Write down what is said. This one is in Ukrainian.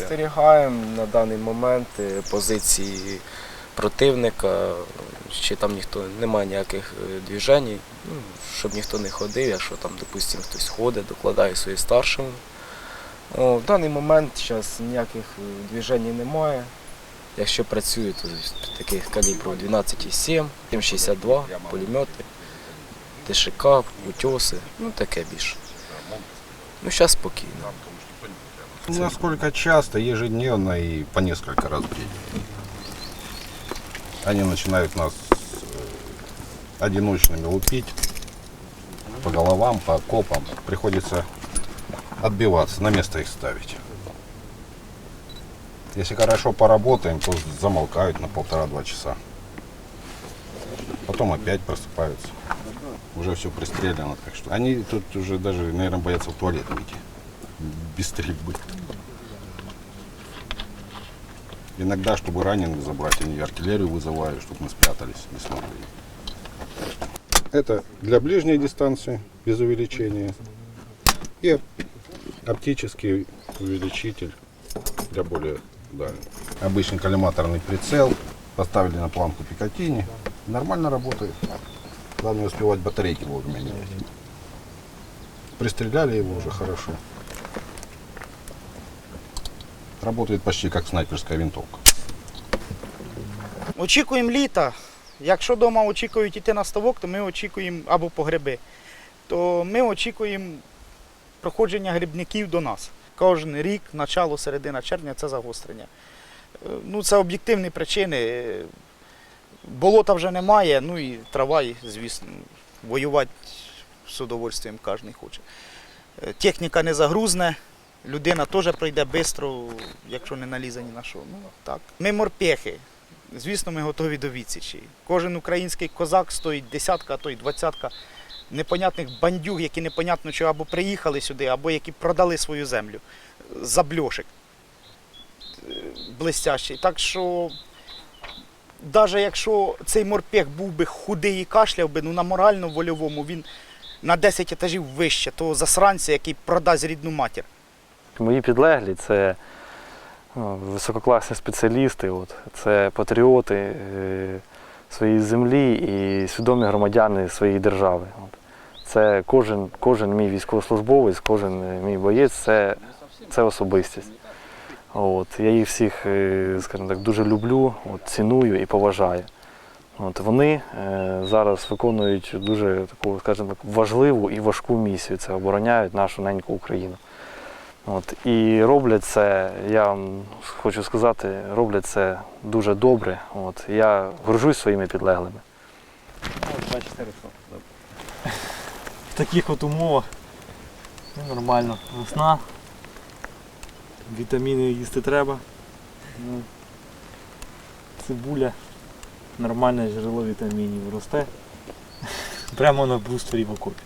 Спостерігаємо на даний момент е, позиції противника. Ще там ніхто немає ніяких е, движень, ну, щоб ніхто не ходив, якщо там, допустимо, хтось ходить, докладає своїм старшим. О, в даний момент зараз ніяких е, движень немає. Якщо працює, то таких калібрів 12,7, 7,62, пулемети, ТШК, утьоси, ну таке більше. Ну, зараз спокійно. Насколько часто, ежедневно и по несколько раз в день. Они начинают нас э, одиночными лупить по головам, по окопам. Приходится отбиваться, на место их ставить. Если хорошо поработаем, то замолкают на полтора-два часа. Потом опять просыпаются. Уже все пристрелено. Так что они тут уже даже, наверное, боятся в туалет выйти. Без стрельбы. Иногда, чтобы раненых забрать, они артиллерию вызывают, чтобы мы спрятались, не смогли. Это для ближней дистанции, без увеличения. И оптический увеличитель для более дальней. Обычный коллиматорный прицел. Поставили на планку Пикатини. Нормально работает. Главное успевать батарейки вовремя менять. Пристреляли его уже хорошо. Работает почти как снайперская винтовка. Очікуємо літа. Якщо вдома очікують йти на ставок, то ми очікуємо або по гриби. То ми очікуємо проходження грибників до нас. Кожен рік, начало, середина червня це загострення. Е, Ну, це об'єктивні причини. Е, Болота вже немає, ну і трава, звісно, воювати з удовольствием кожен хоче. Е, Техніка не загрузне, людина теж пройде швидко, якщо не налізе ні на що. Ну, так. Ми морпехи. Звісно, ми готові до відсічі. Кожен український козак стоїть десятка, а то й двадцятка непонятних бандюг, які непонятно що або приїхали сюди, або які продали свою землю за бльошик блистящий. Так що, навіть якщо цей морпех був би худий і кашляв би, ну на морально-вольовому він на 10 етажів вище того засранця, який продасть рідну матір. Мої підлеглі це ну, висококласні спеціалісти, от, це патріоти е, своєї землі і свідомі громадяни своєї держави. От. Це кожен, кожен мій військовослужбовець, кожен е, мій боєць це, це особистість. От. Я їх всіх, е, скажімо так, дуже люблю, от, ціную і поважаю. От, вони е, зараз виконують дуже таку, скажімо так, важливу і важку місію. Це обороняють нашу неньку Україну. От, і роблять це, я вам хочу сказати, роблять це дуже добре. От, я горжусь своїми підлеглими. В таких от умовах ну, нормально. Весна. Вітаміни їсти треба. Ну, цибуля. Нормальне джерело вітамінів росте. Прямо на брустворі в окопі.